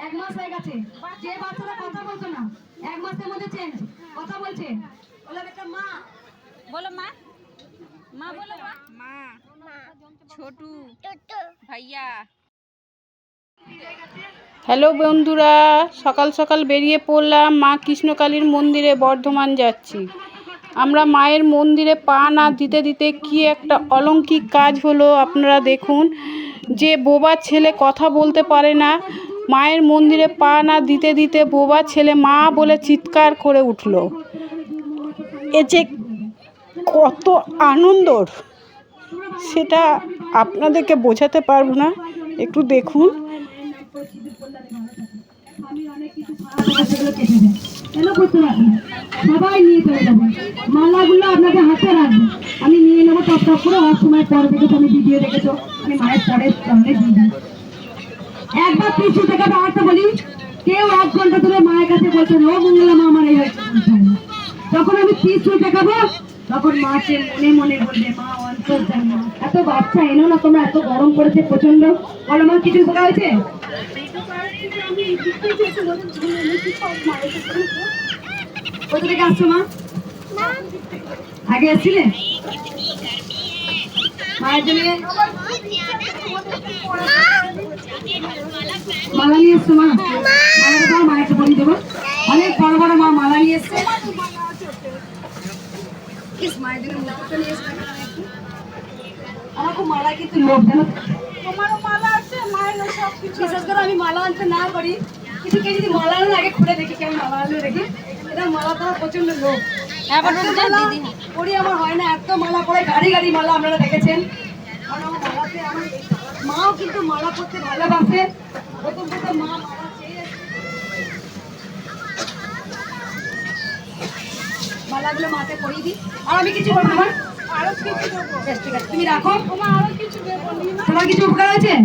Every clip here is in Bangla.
এক মাস হয়ে গেছে যে বাচ্চারা কথা বলতো না এক মাসের মধ্যে চেঞ্জ কথা বলছে বলো মা বলো মা মা বলো মা ছোটু ভাইয়া হ্যালো বন্ধুরা, সকাল সকাল বেরিয়ে পড়লাম মা কৃষ্ণকালীর মন্দিরে বর্ধমান যাচ্ছি। আমরা মায়ের মন্দিরে পা না দিতে দিতে কি একটা অলৌকিক কাজ হলো আপনারা দেখুন। যে বোবা ছেলে কথা বলতে পারে না, মায়ের মন্দিরে পা না দিতে দিতে বোবা ছেলে মা বলে চিৎকার করে উঠল। এ যে কত আনন্দর, সেটা আপনাদেরকে বোঝাতে পারব না। একটু দেখুন। আপনাকে হাতে রাখব আমি নিয়ে নেব টপ টপ করে অনেক সময় পর ভিডিও দেখেছ আমি মায়ের একবার পিছু থেকে দাঁড়াতে বলি কেউ এক ঘণ্টা ধরে মায়ের কাছে বলছেন ও মঙ্গলা আমার এই হয়েছে আমি পিছু দেখাবো তখন মাকে মনে মনে বলবে মা অন্তর এত বাচ্চা এনো না, তোমরা এত গরম পড়েছে প্রচণ্ড বলো মা কিছু উপকার হয়েছে? কোথা থেকে আসছো আগে এসছিলে মায়ের জন্য মালা নিয়ে এসছো, মা? দাও মায়ের পরিয়ে দেবো। অনেক বড় বড় মা মালা নিয়ে এসছে। মায়ের জন্য আমার খুব মালা কিন্তু লোভ জানো তো? বিশেষ করে আমি মালা আনতে না করি কিন্তু কেউ যদি মালা আনলে আগে খুলে দেখি কেমন মালা আনলে দেখি। এটা মালা তো হ্যাঁ, দিদি, মালা আমার হয় না এত মালা পরে গাড়ি গাড়ি মালা আপনারা দেখেছেন। মাও কিন্তু মালা পরতে ভালোবাসে। প্রথম প্রথম মা মালা মালাগুলো মাথায় পরিয়ে দিই। আর আমি কিছু বলব আমার আরও কিছু দেবো। বেশ ঠিক আছে। তুমি রাখো। তোমার আরও কিছু দেবো তোমার কিছু উপকার বাচ্চাটা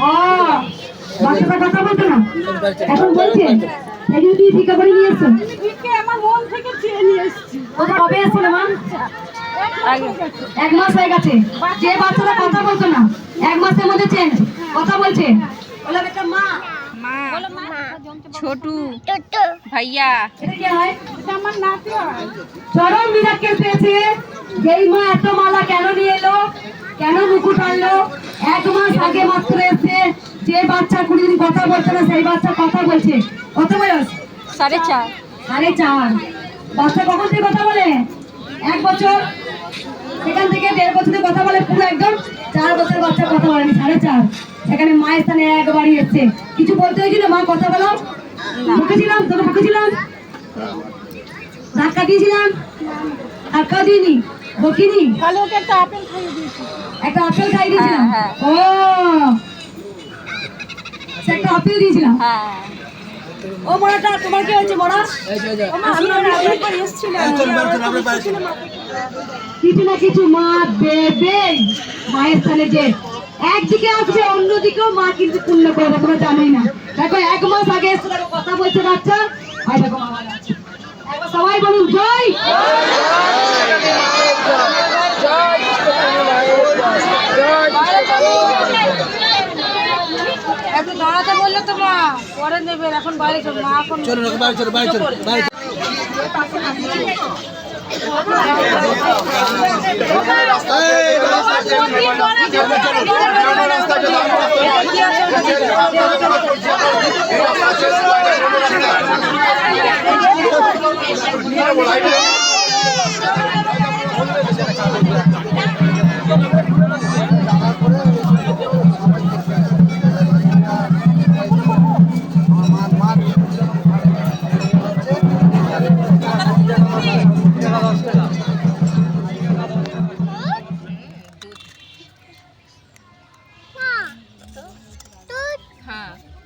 হ্যাঁ, কথা বলতো না। এখন বলছেন এক মাস হয়ে গেছে। যে বাচ্চাটা কথা বলতো না এক মাসের মধ্যে চেঞ্জ কথা বলছে। বললাম ভাইয়া। এটা কি হয়? চরম মিরাকেল পেয়েছে। যেই মা এত মালা কেন নিয়ে এলো? কেন মুকুট আনলো? এক মাস আগে মাত্র এসে যে বাচ্চা কুড়ি দিন কথা বলছে না সেই বাচ্চা কথা বলছে। কত বয়স? সাড়ে চার। সাড়ে চার। বাচ্চা কখন থেকে কথা বলে? এক বছর। সেখান থেকে দেড় বছরের কথা বলে পুরো একদম চার বছর বাচ্চা কথা বলেনি সাড়ে চার। সেখানে মায়ের স্থানে একবারই এসছে। কিছু বলতে হয়েছিল? মা কথা বলো। বকেছিলাম তোকে বকেছিলাম ধাক্কা দিয়েছিলাম। ধাক্কা দিইনি। বকিনি একটা আপেল খাই দিয়েছিলাম? হ্যাঁ, ও। একটা আপেল দিয়েছিলাম। हाँ ও মরাটা তোমার কি হয়েছে মরা ও মা, আমি এসেছিলাম। কিছু না কিছু মা দেবে। মায়ের স্থানে যে একদিকে আসছে অন্যদিকেও মা কিন্তু পূর্ণ করবে তোমরা জানোই না। দেখো এক মাস আগে এসে দেখো কথা বলছে বাচ্চা। আর দেখো সবাই বলুন জয় একটু দাঁড়াতে বললে তো মা পরে নেবে এখন বাইরে চল মা এখন চলো না বাইরে চলো বাইরে চলো বাইরে চলো।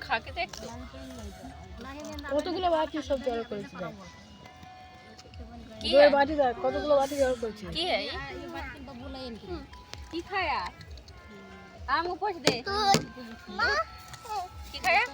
খাকে দেখছ কতগুলো বাটি সব জড়ো করেছি কি বাটি দেখ কতগুলো বাটি জড়ো করেছি। কি এই কি খায়া আম উপোস দে। কি খায়া